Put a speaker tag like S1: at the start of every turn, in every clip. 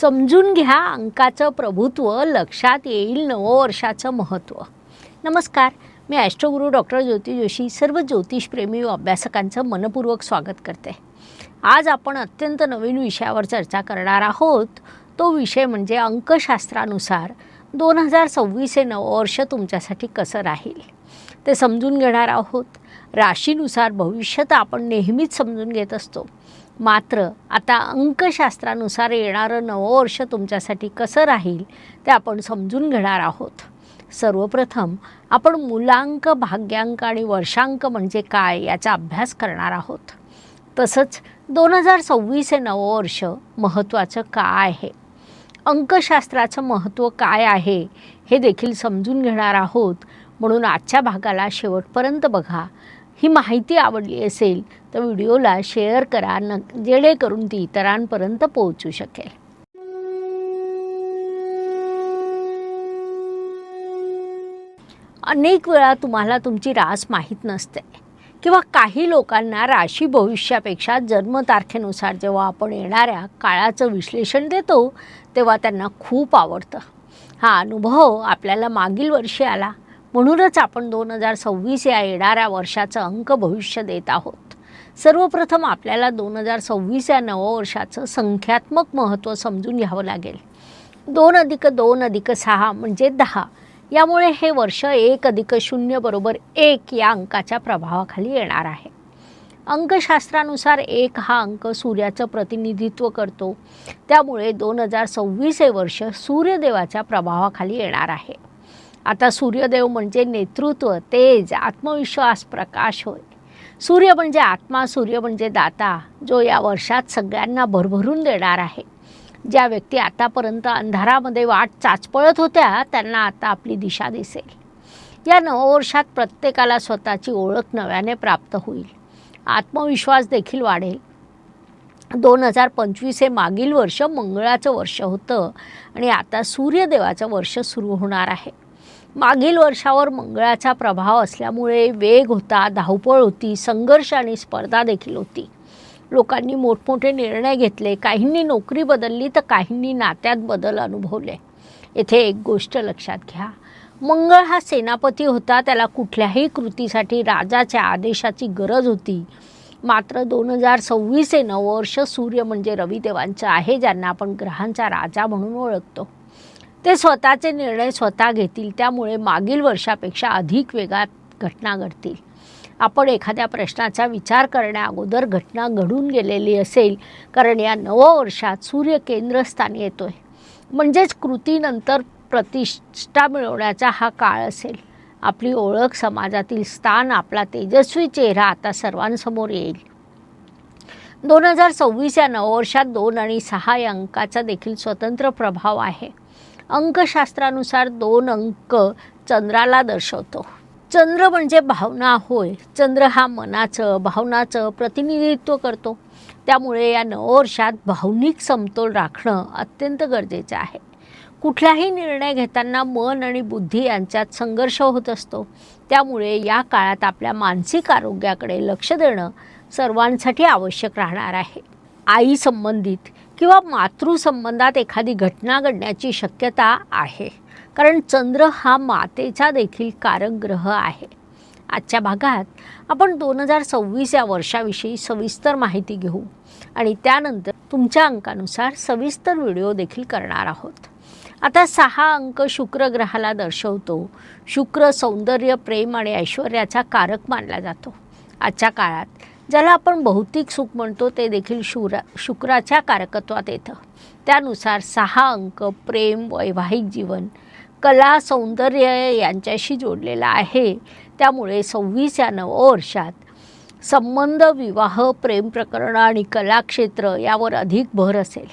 S1: समजून घ्या अंकाचं प्रभुत्व लक्षात येईल नववर्षाचं महत्त्व नमस्कार मी ॲस्ट्रोगुरू डॉक्टर ज्योती जोशी सर्व ज्योतिषप्रेमी व अभ्यासकांचं मनपूर्वक स्वागत करते. आज आपण अत्यंत नवीन विषयावर चर्चा करणार आहोत. तो विषय म्हणजे अंकशास्त्रानुसार दोन हजार सव्वीस हे नववर्ष तुमच्यासाठी कसं राहील? ते समजून घेणार आहोत. राशीनुसार भविष्य तर आपण नेहमीच समजून घेत असतो. मात्र आता अंकशास्त्रानुसार येणारं नववर्ष तुमच्यासाठी कसं राहील ते आपण समजून घेणार आहोत. सर्वप्रथम आपण मुलांक भाग्यांक आणि वर्षांक म्हणजे काय याचा अभ्यास करणार आहोत. तसंच दोन हजार सव्वीस हे नववर्ष महत्त्वाचं काय आहे? अंकशास्त्राचं महत्त्व काय आहे हे देखील समजून घेणार आहोत. म्हणून आजच्या भागाला शेवटपर्यंत बघा. ही माहिती आवडली असेल तर व्हिडिओला शेअर करा न जेणेकरून ती इतरांपर्यंत पोहोचू शकेल. अनेक वेळा तुम्हाला तुमची रास माहीत नसते किंवा काही लोकांना राशी भविष्यापेक्षा जन्मतारखेनुसार जेव्हा आपण येणाऱ्या काळाचं विश्लेषण देतो तेव्हा त्यांना खूप आवडतं. हा अनुभव आपल्याला मागील वर्षी आला. म्हणूनच आपण दोन हजार सव्वीस या येणाऱ्या वर्षाचं अंक भविष्य देत आहोत. सर्वप्रथम आपल्याला दोन हजार सव्वीस या नववर्षाचं संख्यात्मक महत्त्व समजून घ्यावं लागेल. दोन अधिक दोन अधिक सहा म्हणजे दहा. यामुळे हे वर्ष एक अधिक शून्य बरोबर एक या अंकाच्या प्रभावाखाली येणार आहे. अंकशास्त्रानुसार एक हा अंक सूर्याचं प्रतिनिधित्व करतो. त्यामुळे दोन हजार सव्वीस हे वर्ष सूर्यदेवाच्या प्रभावाखाली येणार आहे. आता सूर्यदेव म्हणजे नेतृत्व तेज आत्मविश्वास प्रकाश होय. सूर्य म्हणजे आत्मा सूर्य म्हणजे दाता जो या वर्षात सगळ्यांना भरभरून देणार आहे. ज्या व्यक्ती आतापर्यंत अंधारामध्ये वाट चाचपळत होत्या त्यांना आता आपली दिशा दिसेल. या नववर्षात प्रत्येकाला स्वतःची ओळख नव्याने प्राप्त होईल. आत्मविश्वास देखील वाढेल. दोन हजार पंचवीस हे मागील वर्ष मंगळाचं वर्ष होतं आणि आता सूर्यदेवाचं वर्ष सुरू होणार आहे. मागील वर्षावर मंगळाचा प्रभाव असल्यामुळे वेग होता धावपळ होती संघर्ष आणि स्पर्धा देखील होती. लोकांनी मोठमोठे निर्णय घेतले. काहींनी नोकरी बदलली तर काहींनी नात्यात बदल अनुभवले. येथे एक गोष्ट लक्षात घ्या. मंगळ हा सेनापती होता. त्याला कुठल्याही कृतीसाठी राजाच्या आदेशाची गरज होती. मात्र दोन हजार सव्वीस हे नववर्ष सूर्य म्हणजे रविदेवांचं आहे ज्यांना आपण ग्रहांचा राजा म्हणून ओळखतो. ते स्वतःचे निर्णय स्वतः घेतील. त्यामुळे मागील वर्षापेक्षा अधिक वेगात घटना घडतील. आपण एखाद्या प्रश्नाचा विचार करण्याअगोदर घटना घडून गेलेली असेल कारण या नववर्षात सूर्य केंद्रस्थानी येतो आहे म्हणजेच कृतीनंतर प्रतिष्ठा मिळवण्याचा हा काळ असेल. आपली ओळख समाजातील स्थान आपला तेजस्वी चेहरा आता सर्वांसमोर येईल. दोन हजार सव्वीस या नववर्षात दोन आणि सहा या अंकाचा देखील स्वतंत्र प्रभाव आहे. अंकशास्त्रानुसार दोन अंक चंद्राला दर्शवतो. चंद्र म्हणजे भावना होय. चंद्र हा मनाचं भावनाचं प्रतिनिधित्व करतो. त्यामुळे या नववर्षात भावनिक समतोल राखणं अत्यंत गरजेचं आहे. कुठलाही निर्णय घेताना मन आणि बुद्धी यांच्यात संघर्ष होत असतो. त्यामुळे या काळात आपल्या मानसिक आरोग्याकडे लक्ष देणं सर्वांसाठी आवश्यक राहणार आहे. आई संबंधित किंवा मातृसंबंधात एखादी घटना घडण्याची शक्यता आहे. कारण चंद्र हा मातेचा देखील कारक ग्रह आहे. आजच्या भागात आपण दोन हजार सव्वीस या वर्षाविषयी सविस्तर माहिती घेऊ आणि त्यानंतर तुमच्या अंकानुसार सविस्तर व्हिडिओ देखील करणार आहोत. आता सहा अंक शुक्र ग्रहाला दर्शवतो. शुक्र सौंदर्य प्रेम आणि ऐश्वर्याचा कारक मानला जातो. आजच्या काळात ज्याला आपण भौतिक सुख म्हणतो ते देखील शुरा शुक्राच्या कारकत्वात येतं. त्यानुसार सहा अंक प्रेम वैवाहिक जीवन कला सौंदर्य यांच्याशी जोडलेला आहे. त्यामुळे सव्वीस या नववर्षात संबंध विवाह प्रेम प्रकरण आणि कलाक्षेत्र यावर अधिक भर असेल.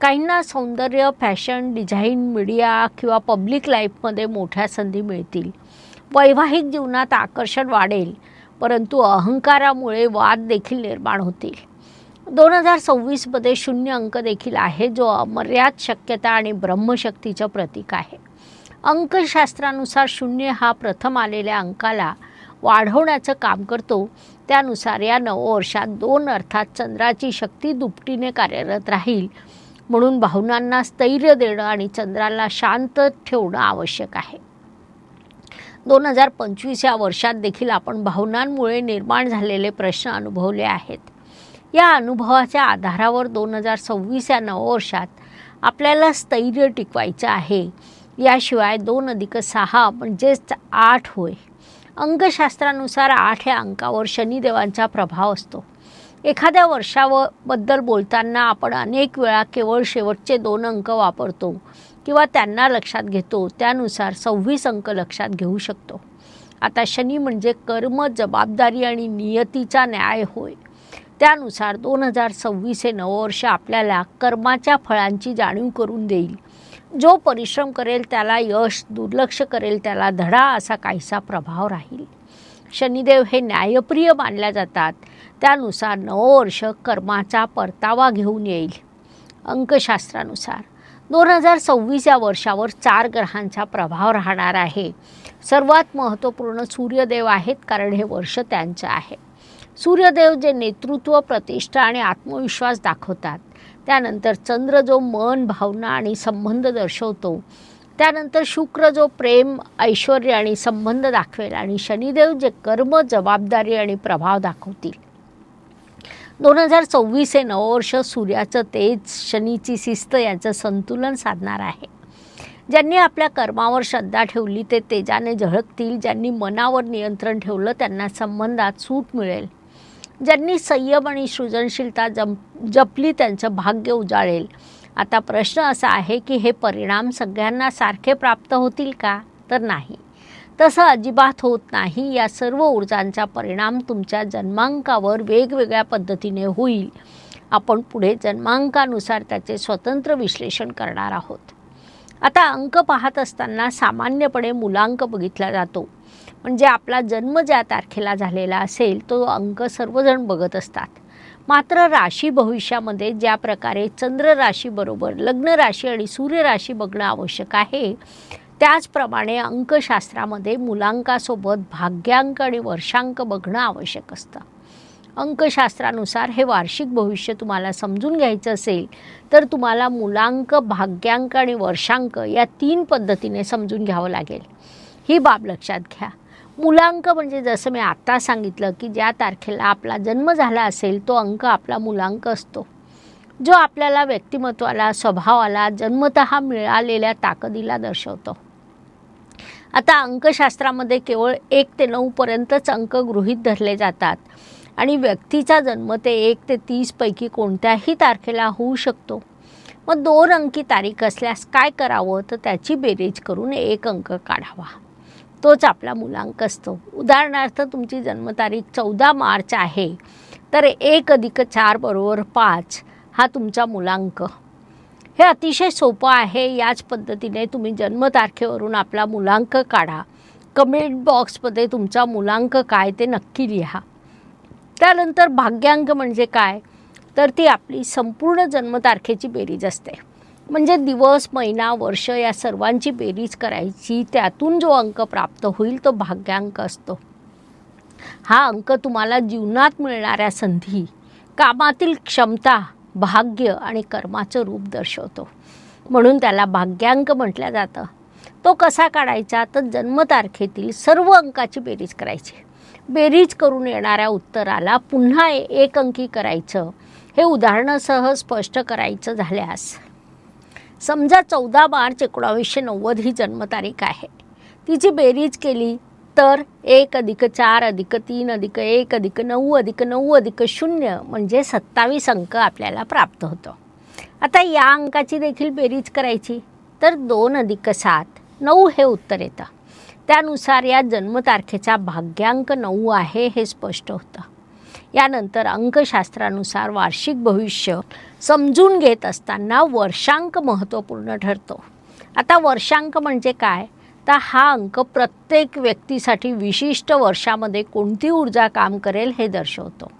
S1: काहींना सौंदर्य फॅशन डिझाईन मीडिया किंवा पब्लिक लाईफमध्ये मोठ्या संधी मिळतील. वैवाहिक जीवनात आकर्षण वाढेल. परंतु अहंकारामुळे वाद देखील निर्माण होतील. दोन हजार सव्वीसमध्ये शून्य अंक देखील आहे जो अमर्याद शक्यता आणि ब्रह्मशक्तीचं प्रतीक आहे. अंकशास्त्रानुसार शून्य हा प्रथम आलेल्या अंकाला वाढवण्याचं काम करतो. त्यानुसार या नववर्षात दोन अर्थात चंद्राची शक्ती दुपटीने कार्यरत राहील म्हणून भावनांना स्थैर्य देणं आणि चंद्राला शांत ठेवणं आवश्यक आहे. दोन हजार पंचवीस या वर्षात देखील आपण भावनांमुळे निर्माण झालेले प्रश्न अनुभवले आहेत. या अनुभवाच्या आधारावर दोन हजार सव्वीस या नववर्षात आपल्याला स्थैर्य टिकवायचं आहे. याशिवाय दोन अधिक सहा म्हणजेच आठ होय. अंकशास्त्रानुसार आठ या अंकावर शनिदेवांचा प्रभाव असतो. एखाद्या वर्षाबद्दल बोलताना आपण अनेक वेळा केवळ शेवटचे दोन अंक वापरतो. किंवा त्यांना लक्षात घेतो त्यानुसार सव्वीस अंक लक्षात घेऊ शकतो. आता शनी म्हणजे कर्म जबाबदारी आणि नियतीचा न्याय होय. त्यानुसार दोन हजार सव्वीस हे नववर्ष आपल्याला कर्माच्या फळांची जाणीव करून देईल. जो परिश्रम करेल त्याला यश दुर्लक्ष करेल त्याला धडा असा काहीसा प्रभाव राहील. शनिदेव हे न्यायप्रिय मानल्या जातात. त्यानुसार नववर्ष कर्माचा परतावा घेऊन येईल. अंकशास्त्रानुसार दोन हजार सव्वीस या वर्षावर चार ग्रहांचा प्रभाव राहणार आहे. सर्वात महत्त्वपूर्ण सूर्यदेव आहेत कारण हे वर्ष त्यांचं आहे. सूर्यदेव जे नेतृत्व प्रतिष्ठा आणि आत्मविश्वास दाखवतात त्यानंतर चंद्र जो मन भावना आणि संबंध दर्शवतो त्यानंतर शुक्र जो प्रेम ऐश्वर आणि संबंध दाखवेल आणि शनिदेव जे कर्म जबाबदारी आणि प्रभाव दाखवतील. दोन हजार सव्वीस हे नववर्ष सूर्याचं तेज शनीची शिस्त यांचं संतुलन साधणार आहे. ज्यांनी आपल्या कर्मावर श्रद्धा ठेवली ते तेजाने झळकतील. ज्यांनी मनावर नियंत्रण ठेवलं त्यांना संबंधात सूट मिळेल. ज्यांनी संयम आणि सृजनशीलता जम जपली त्यांचं भाग्य उजाळेल. आता प्रश्न असा आहे की हे परिणाम सगळ्यांना सारखे प्राप्त होतील का? तर नाही. तसं अजिबात होत नाही. या सर्व ऊर्जांचा परिणाम तुमच्या जन्मांकावर वेगवेगळ्या पद्धतीने होईल. आपण पुढे जन्मांकानुसार त्याचे स्वतंत्र विश्लेषण करणार आहोत. आता अंक पाहत असताना सामान्यपणे मुलांक बघितला जातो. म्हणजे आपला जन्म ज्या तारखेला झालेला असेल तो अंक सर्वजण बघत असतात. मात्र राशी भविष्यामध्ये ज्या प्रकारे चंद्र राशीबरोबर लग्न राशी आणि सूर्य राशी बघणं आवश्यक आहे त्याचप्रमाणे अंकशास्त्रामध्ये मुलांकासोबत भाग्यांक आणि वर्षांक बघणं आवश्यक असतं. अंकशास्त्रानुसार हे वार्षिक भविष्य तुम्हाला समजून घ्यायचं असेल तर तुम्हाला मुलांक भाग्यांक आणि वर्षांक या तीन पद्धतीने समजून घ्यावं लागेल. ही बाब लक्षात घ्या. मुलांक म्हणजे जसं मी आत्ता सांगितलं की ज्या तारखेला आपला जन्म झाला असेल तो अंक आपला मुलांक असतो. जो आपल्याला व्यक्तिमत्वाला स्वभावाला जन्मत मिळालेल्या ताकदीला दर्शवतो. आता अंकशास्त्रामध्ये केवळ एक ते नऊपर्यंतच अंक गृहीत धरले जातात. आणि व्यक्तीचा जन्म ते एक ते तीसपैकी कोणत्याही तारखेला होऊ शकतो. मग दोन अंकी तारीख असल्यास काय करावं? तर त्याची बेरीज करून एक अंक काढावा. तोच आपला मुलांक असतो. उदाहरणार्थ तुमची जन्मतारीख चौदा मार्च आहे. तर एक अधिक चार बरोबर पाच हा तुमचा मुलांक. हे अतिशय सोपं आहे. याच पद्धतीने तुम्ही जन्मतारखेवरून आपला मुलांक काढा. कमेंट बॉक्समध्ये तुमचा मुलांक काय ते नक्की लिहा. त्यानंतर भाग्यांक म्हणजे काय? तर ती आपली संपूर्ण जन्मतारखेची बेरीज असते. म्हणजे दिवस महिना वर्ष या सर्वांची बेरीज करायची. त्यातून जो अंक प्राप्त होईल तो भाग्यांक असतो. हा अंक तुम्हाला जीवनात मिळणाऱ्या संधी कामातील क्षमता भाग्य आणि कर्माचं रूप दर्शवतो. म्हणून त्याला भाग्यांक म्हटलं जातं. तो कसा काढायचा? तर जन्मतारखेतील सर्व अंकाची बेरीज करायची. बेरीज करून येणाऱ्या उत्तराला पुन्हा एक अंकी करायचं. हे उदाहरणासह स्पष्ट करायचं झाल्यास. समजा चौदा मार्च एकोणावीसशे नव्वद ही जन्मतारीख आहे. तिची बेरीज केली तर एक अधिक चार अधिक तीन अधिक एक अधिक नऊ अधिक नऊ अधिक शून्य म्हणजे सत्तावीस अंक आपल्याला प्राप्त होतो. आता या अंकाची देखील बेरीज करायची. तर दोन अधिक सात नऊ हे उत्तर येतं. त्यानुसार या जन्मतारखेचा भाग्यांक नऊ आहे हे स्पष्ट होतं. यानंतर अंकशास्त्रानुसार वार्षिक भविष्य समजून घेत असताना वर्षांक महत्त्वपूर्ण ठरतो. आता वर्षांक म्हणजे काय? तर हा अंक प्रत्येक व्यक्तीसाठी विशिष्ट वर्षामध्ये कोणती ऊर्जा काम करेल हे दर्शवतो.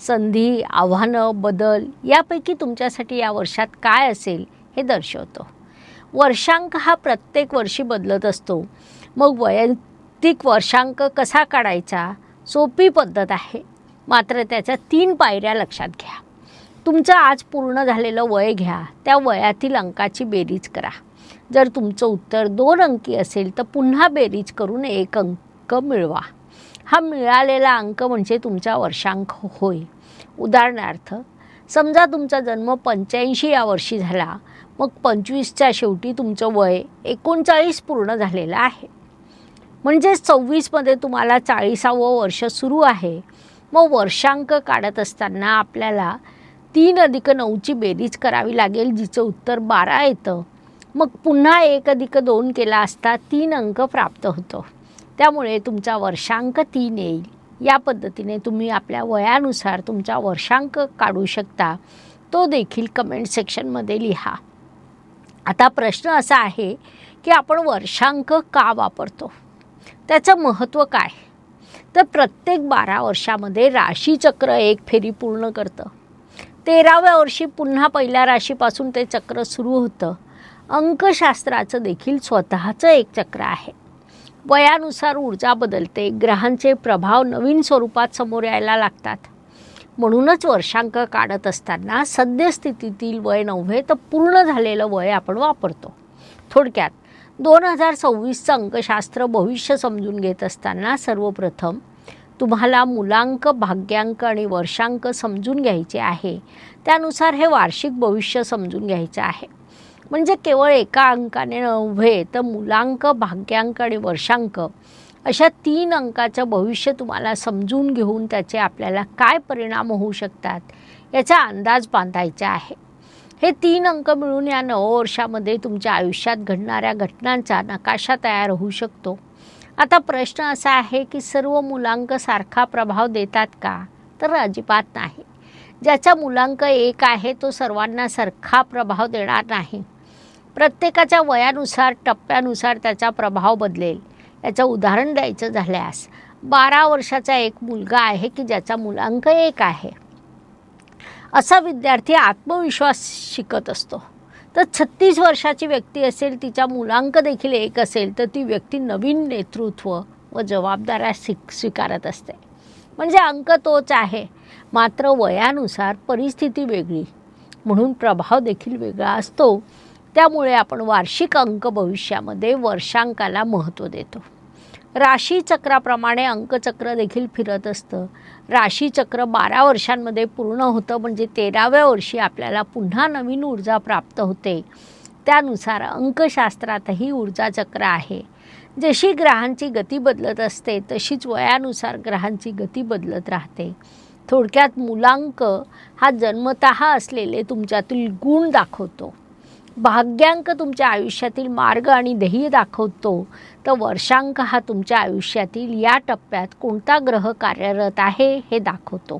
S1: संधी आव्हानं बदल यापैकी तुमच्यासाठी या वर्षात काय असेल हे दर्शवतो. वर्षांक हा प्रत्येक वर्षी बदलत असतो. मग वैयक्तिक वर्षांक कसा काढायचा? सोपी पद्धत आहे. मात्र त्याच्या तीन पायऱ्या लक्षात घ्या. तुमचं आज पूर्ण झालेलं वय घ्या. त्या वयातील अंकाची बेरीज करा. जर तुमचं उत्तर दोन अंकी असेल तर पुन्हा बेरीज करून एक अंक मिळवा. हा मिळालेला अंक म्हणजे तुमचा वर्षांक होय. उदाहरणार्थ समजा तुमचा जन्म पंच्याऐंशी या वर्षी झाला मग पंचवीसच्या शेवटी तुमचं वय एकोणचाळीस पूर्ण झालेलं आहे. म्हणजे सव्वीसमध्ये तुम्हाला चाळीसावं वर्ष सुरू आहे. मग वर्षांक काढत असताना आपल्याला तीन अधिक नऊची बेरीज करावी लागेल जिचं उत्तर बारा येतं. मग पुन्हा एक अधिक दोन केला असता तीन अंक प्राप्त होतो. त्यामुळे तुमचा वर्षांक तीन येईल. या पद्धतीने तुम्ही आपल्या वयानुसार तुमचा वर्षांक काढू शकता. तो देखील कमेंट सेक्शनमध्ये लिहा. आता प्रश्न असा आहे की आपण वर्षांक का वापरतो? त्याचं महत्त्व काय? तर प्रत्येक बारा वर्षामध्ये राशीचक्र एक फेरी पूर्ण करतं. तेराव्या वर्षी पुन्हा पहिल्या राशीपासून ते चक्र सुरू होतं. अंकशास्त्राचं देखील स्वतःचं एक चक्र आहे. वयानुसार ऊर्जा बदलते ग्रहांचे प्रभाव नवीन स्वरूपात समोर यायला लागतात. म्हणूनच वर्षांक काढत असताना सद्यस्थितीतील वय नव्हे तर पूर्ण झालेलं वय आपण वापरतो. थोडक्यात दोन हजार सव्वीसचं अंकशास्त्र भविष्य समजून घेत असताना सर्वप्रथम तुम्हाला मुलांक भाग्यांक आणि वर्षांक समजून घ्यायचे आहे. त्यानुसार हे वार्षिक भविष्य समजून घ्यायचं आहे. म्हणजे केवळ एका अंकाने नव्हे तर मुलांक भाग्यांक आणि वर्षांक अशा तीन अंकाचं भविष्य तुम्हाला समजून घेऊन त्याचे आपल्याला काय परिणाम होऊ शकतात याचा अंदाज बांधायचा आहे. हे तीन अंक मिळून या नववर्षामध्ये तुमच्या आयुष्यात घडणाऱ्या घटनांचा नकाशा तयार होऊ शकतो. आता प्रश्न असा आहे की सर्व मुलांक सारखा प्रभाव देतात का? तर अजिबात नाही. ज्याचा मुलांक एक आहे तो सर्वांना सारखा प्रभाव देणार नाही. प्रत्येकाच्या वयानुसार टप्प्यानुसार त्याचा प्रभाव बदलेल. याचं उदाहरण द्यायचं झाल्यास बारा वर्षाचा एक मुलगा आहे की ज्याचा मुलांक एक आहे. असा विद्यार्थी आत्मविश्वास शिकत असतो. तर छत्तीस वर्षाची व्यक्ती असेल तिचा मुलांक देखील एक असेल तर ती व्यक्ती नवीन नेतृत्व व जबाबदाऱ्या शिक स्वीकारत असते. म्हणजे अंक तोच आहे. मात्र वयानुसार परिस्थिती वेगळी. म्हणून प्रभाव देखील वेगळा असतो. त्यामुळे आपण वार्षिक अंक भविष्यामध्ये वर्षांकाला महत्त्व देतो. राशीचक्राप्रमाणे अंकचक्र देखील फिरत असतं. राशीचक्र बारा वर्षांमध्ये पूर्ण होतं म्हणजे तेराव्या वर्षी आपल्याला पुन्हा नवीन ऊर्जा प्राप्त होते. त्यानुसार अंकशास्त्रातही ऊर्जाचक्र आहे. जशी ग्रहांची गती बदलत असते तशीच वयानुसार ग्रहांची गती बदलत राहते. थोडक्यात मुलांक हा जन्मत असलेले तुमच्यातील गुण दाखवतो. भाग्यांक तुमच्या आयुष्यातील मार्ग आणि ध्येय दाखवतो तर वर्षांक हा तुमच्या आयुष्यातील या टप्प्यात कोणता ग्रह कार्यरत आहे हे दाखवतो.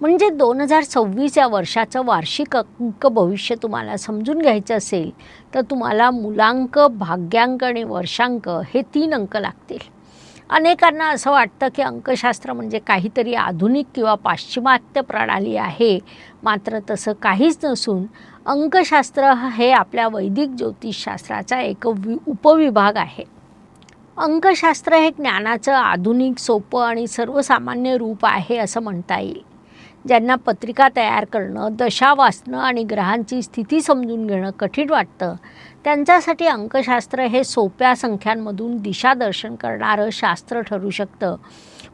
S1: म्हणजे दोन हजार सव्वीस या वर्षाचं वार्षिक अंक भविष्य तुम्हाला समजून घ्यायचं असेल तर तुम्हाला मुलांक भाग्यांक आणि वर्षांक हे तीन अंक लागतील. अनेकांना असं वाटतं की अंकशास्त्र म्हणजे काहीतरी आधुनिक किंवा पाश्चिमात्य प्रणाली आहे. मात्र तसं काहीच नसून अंकशास्त्र हे आपल्या वैदिक ज्योतिषशास्त्राचा एक वि उपविभाग आहे. अंकशास्त्र हे ज्ञानाचं आधुनिक सोपं आणि सर्वसामान्य रूप आहे असं म्हणता येईल. ज्यांना पत्रिका तयार करणं दशा वाचणं आणि ग्रहांची स्थिती समजून घेणं कठीण वाटतं त्यांच्यासाठी अंकशास्त्र हे सोप्या संख्यांमधून दिशादर्शन करणारं शास्त्र ठरू शकतं.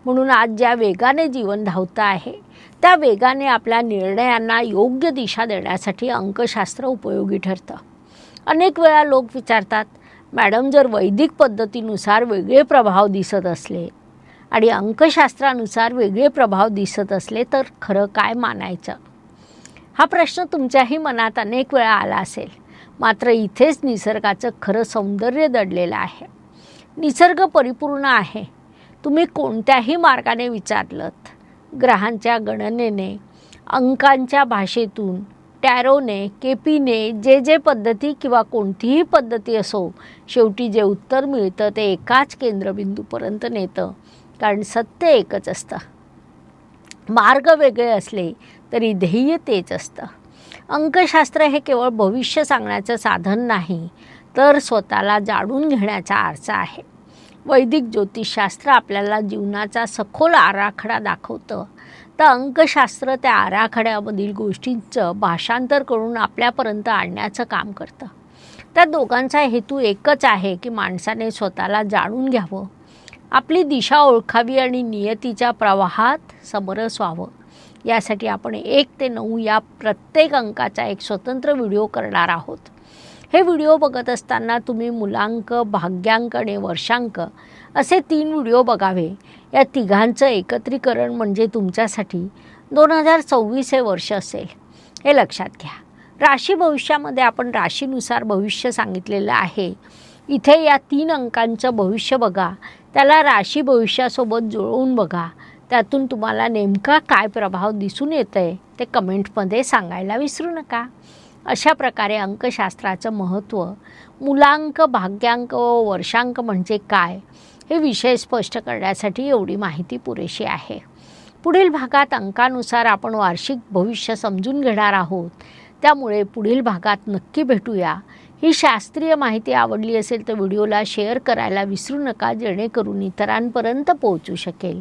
S1: म्हणून आज ज्या वेगाने जीवन धावतं आहे त्या वेगाने आपल्या निर्णयांना योग्य दिशा देण्यासाठी अंकशास्त्र उपयोगी ठरतं. अनेक वेळा लोक विचारतात मॅडम जर वैदिक पद्धतीनुसार वेगळे प्रभाव दिसत असले आणि अंकशास्त्रानुसार वेगळे प्रभाव दिसत असले तर खरं काय मानायचं? हा प्रश्न तुमच्याही मनात अनेक वेळा आला असेल. मात्र इथेच निसर्गाचं खरं सौंदर्य दडलेलं आहे. निसर्ग परिपूर्ण आहे. तुम्ही कोणत्याही मार्गाने विचारलत ग्रहांच्या गणनेने अंकांच्या भाषेतून टॅरोने केपीने जे जे पद्धती किंवा कोणतीही पद्धती असो शेवटी जे उत्तर मिळतं ते एकाच केंद्रबिंदूपर्यंत नेतं कारण सत्य एकच असतं. मार्ग वेगळे असले तरी ध्येय तेच असतं. अंकशास्त्र हे केवळ भविष्य सांगण्याचं साधन नाही तर स्वतःला जाणून घेण्याचा आरसा आहे. वैदिक ज्योतिषशास्त्र आपल्याला जीवनाचा सखोल आराखडा दाखवतं. तर अंकशास्त्र त्या आराखड्यामधील गोष्टींचं भाषांतर करून आपल्यापर्यंत आणण्याचं काम करतं. त्या दोघांचा हेतू एकच आहे की माणसाने स्वतःला जाणून घ्यावं. आपली दिशा ओळखावी आणि नियतीच्या प्रवाहात समरस व्हावं. यासाठी आपण एक ते नऊ या प्रत्येक अंकाचा एक स्वतंत्र व्हिडिओ करणार आहोत. हे व्हिडिओ बघत असताना तुम्ही मुलांक भाग्यांक आणि वर्षांक असे तीन व्हिडिओ बघावे. या तिघांचं एकत्रीकरण म्हणजे तुमच्यासाठी दोन हजार सव्वीस हे वर्ष असेल. हे लक्षात घ्या. राशी भविष्यामध्ये आपण राशीनुसार भविष्य सांगितलेलं आहे. इथे या तीन अंकांचं भविष्य बघा. त्याला राशी भविष्यासोबत जुळवून बघा. त्यातून तुम्हाला नेमका काय प्रभाव दिसून येतं आहे ते कमेंटमध्ये सांगायला विसरू नका. अशा प्रकारे अंकशास्त्राचं महत्त्व मुलांक भाग्यांक व वर्षांक म्हणजे काय हे विषय स्पष्ट करण्यासाठी एवढी माहिती पुरेशी आहे. पुढील भागात अंकानुसार आपण वार्षिक भविष्य समजून घेणार आहोत. त्यामुळे पुढील भागात नक्की भेटूया. ही शास्त्रीय माहिती आवडली असेल तर व्हिडिओला शेअर करायला विसरू नका जेणेकरून इतरांपर्यंत पोहोचू शकेल.